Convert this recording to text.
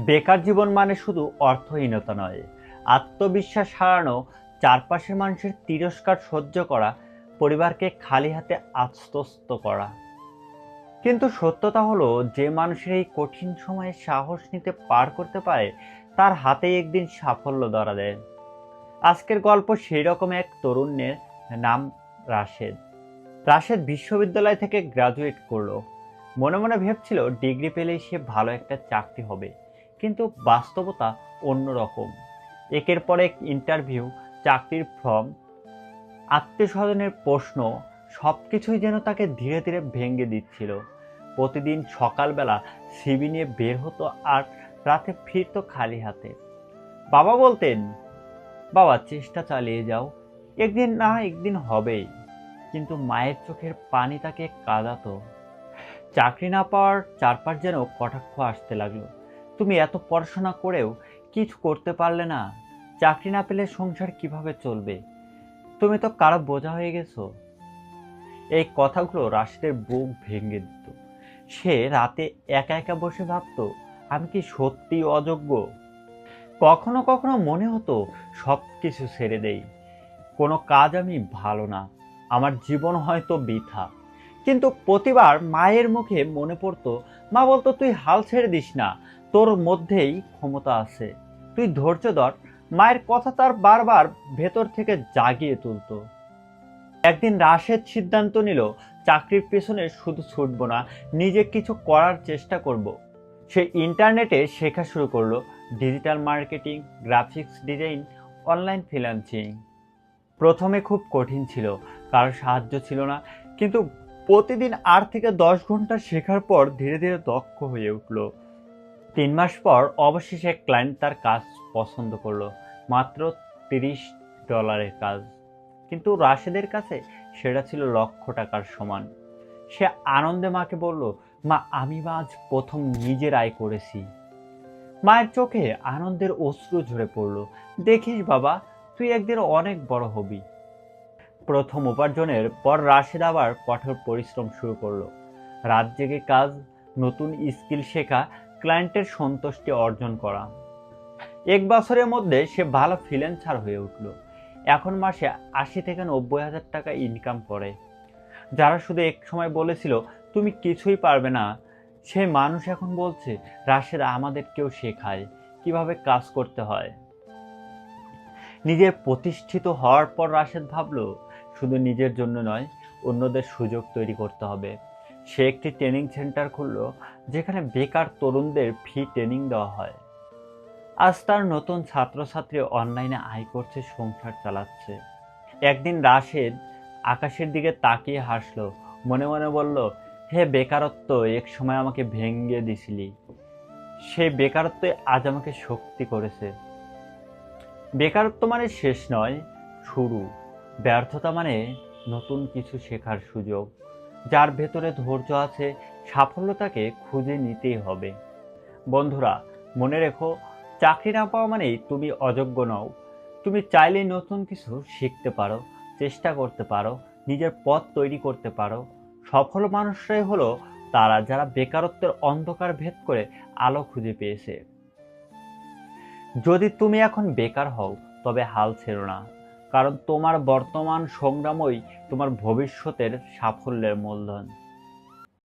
বেকার জীবন মানে শুধু অর্থহীনতা নয়। আত্মবিশ্বাস হারানো, চারপাশের মানুষের তিরস্কার সহ্য করা, পরিবারকে খালি হাতে আস্তস্ত করা। কিন্তু সত্যতা হলো, যে মানুষের এই কঠিন সময়ে সাহস নিতে পার করতে পারে, তার হাতেই একদিন সাফল্য ধরা দেয়। আজকের গল্প সেই রকম এক তরুণের নাম রাশেদ। রাশেদ বিশ্ববিদ্যালয় থেকে গ্রাজুয়েট করল। মনে মনে ভেবছিল, ডিগ্রি পেলেই সে ভালো একটা চাকরি হবে। কিন্তু বাস্তবতা অন্যরকম। একের পর এক ইন্টারভিউ চাকরির ফর্ম আত্মীয় স্বজনের প্রশ্ন সব কিছুই যেন তাকে ধীরে ধীরে ভেঙে দিচ্ছিল। প্রতিদিন সকালবেলা সিবি নিয়ে বের হতো আর রাতে ফিরতো খালি হাতে। বাবা বলতেন, বাবা, চেষ্টা চালিয়ে যাও। একদিন না একদিন হবেই। কিন্তু মায়ের চোখের পানি তাকে কাঁদাতো। চাকরি না পাওয়ার চারপাশ যেন কটাক্ষ আসতে লাগল। তুমি এত পড়াশোনা করেও কিছু করতে পারলে না, চাকরি না পেলে সংসার কীভাবে চলবে? তুমি তো কারও বোঝা হয়ে গেছো। এই কথাগুলো রাশিদের বুক ভেঙে দিত। সে রাতে একা একা বসে ভাবতো, আমি কি সত্যি অযোগ্য? কখনো কখনো মনে হতো সব কিছু ছেড়ে দেই। কোনো কাজ আমি ভালো না। আমার জীবন হয়তো বৃথা। কিন্তু প্রতিবার মায়ের মুখে মনে পড়তো, মা বলতো, তুই হাল ছেড়ে দিস না। তোর মধ্যেই ক্ষমতা আছে। তুই ধৈর্য ধর, মায়ের কথা তার বারবার ভেতর থেকে জাগিয়ে তুলতো। একদিন রাশেদ সিদ্ধান্ত নিল, চাকরির পেছনে শুধু ছুটব না, নিজে কিছু করার চেষ্টা করব। সে ইন্টারনেটে শেখা শুরু করল, digital marketing, graphics design, online freelancing. প্রথমে খুব কঠিন ছিল, কারও সাহায্য ছিল না, কিন্তু প্রতিদিন আট থেকে দশ ঘণ্টা শেখার পর ধীরে ধীরে দক্ষ হয়ে উঠল। তিন মাস পর অবশেষে ক্লায়েন্ট তার কাজ পছন্দ করল। মাত্র তিরিশ ডলারের কাজ। কিন্তু রাশেদের কাছে সেটা ছিল লক্ষ টাকার সমান। সে আনন্দে মাকে বলল, মা, আমি আজ প্রথম নিজের আয় করেছি। মায়ের চোখে আনন্দের অশ্রু ঝরে পড়ল। দেখিস বাবা, তুই একদিন অনেক বড় হবি। প্রথম উপার্জনের পর রাশেদ আবার কঠোর পরিশ্রম শুরু করল। রাত জেগে কাজ, নতুন স্কিল শেখা ক্লায়েন্টের সন্তুষ্টি অর্জন করা। এক বছরের মধ্যে সে ভালো ফ্রিল্যান্সার হয়ে উঠল। এখন মাসে আশি থেকে নব্বই হাজার টাকা ইনকাম করে। যারা শুধু এক সময় বলেছিল, তুমি কিছুই পারবে না। সে মানুষ এখন বলছে, রাশেদ, আমাদের কেউ শেখায় কীভাবে কাজ করতে হয়? নিজের প্রতিষ্ঠিত হওয়ার পর রাশেদ ভাবল, শুধু নিজের জন্য নয়, অন্যদের সুযোগ তৈরি করতে হবে। সে একটি ট্রেনিং সেন্টার খুললো, যেখানে বেকার তরুণদের ফি ট্রেনিং দেওয়া হয়। আজ তার নতুন ছাত্রছাত্রী অনলাইনে আয় করছে, সংসার চালাচ্ছে। একদিন রাশেদ আকাশের দিকে তাকিয়ে হাসলো, মনে মনে বলল, হে বেকারত্ব, এক সময় আমাকে ভেঙে দিছিলি। সেই বেকারত্ব আজ আমাকে শক্তি করেছে। বেকারত্ব মানে শেষ নয়, শুরু। ব্যর্থতা মানে নতুন কিছু শেখার সুযোগ। যার ভেতরে ধৈর্য আছে, সাফল্যতাকে খুঁজে নিতেই হবে। বন্ধুরা, মনে রেখো, চাকরি না পাওয়া মানেই তুমি অযোগ্য নও। তুমি চাইলে নতুন কিছু শিখতে পারো, চেষ্টা করতে পারো, নিজের পথ তৈরি করতে পারো। সফল মানুষরাই হলো তারা যারা বেকারত্বের অন্ধকার ভেদ করে আলো খুঁজে পেয়েছে। যদি তুমি এখন বেকার হও, তবে হাল ছেড়ো না। কারণ তোমার বর্তমান সংগ্রামই তোমার ভবিষ্যতের সাফল্যের মূলধন।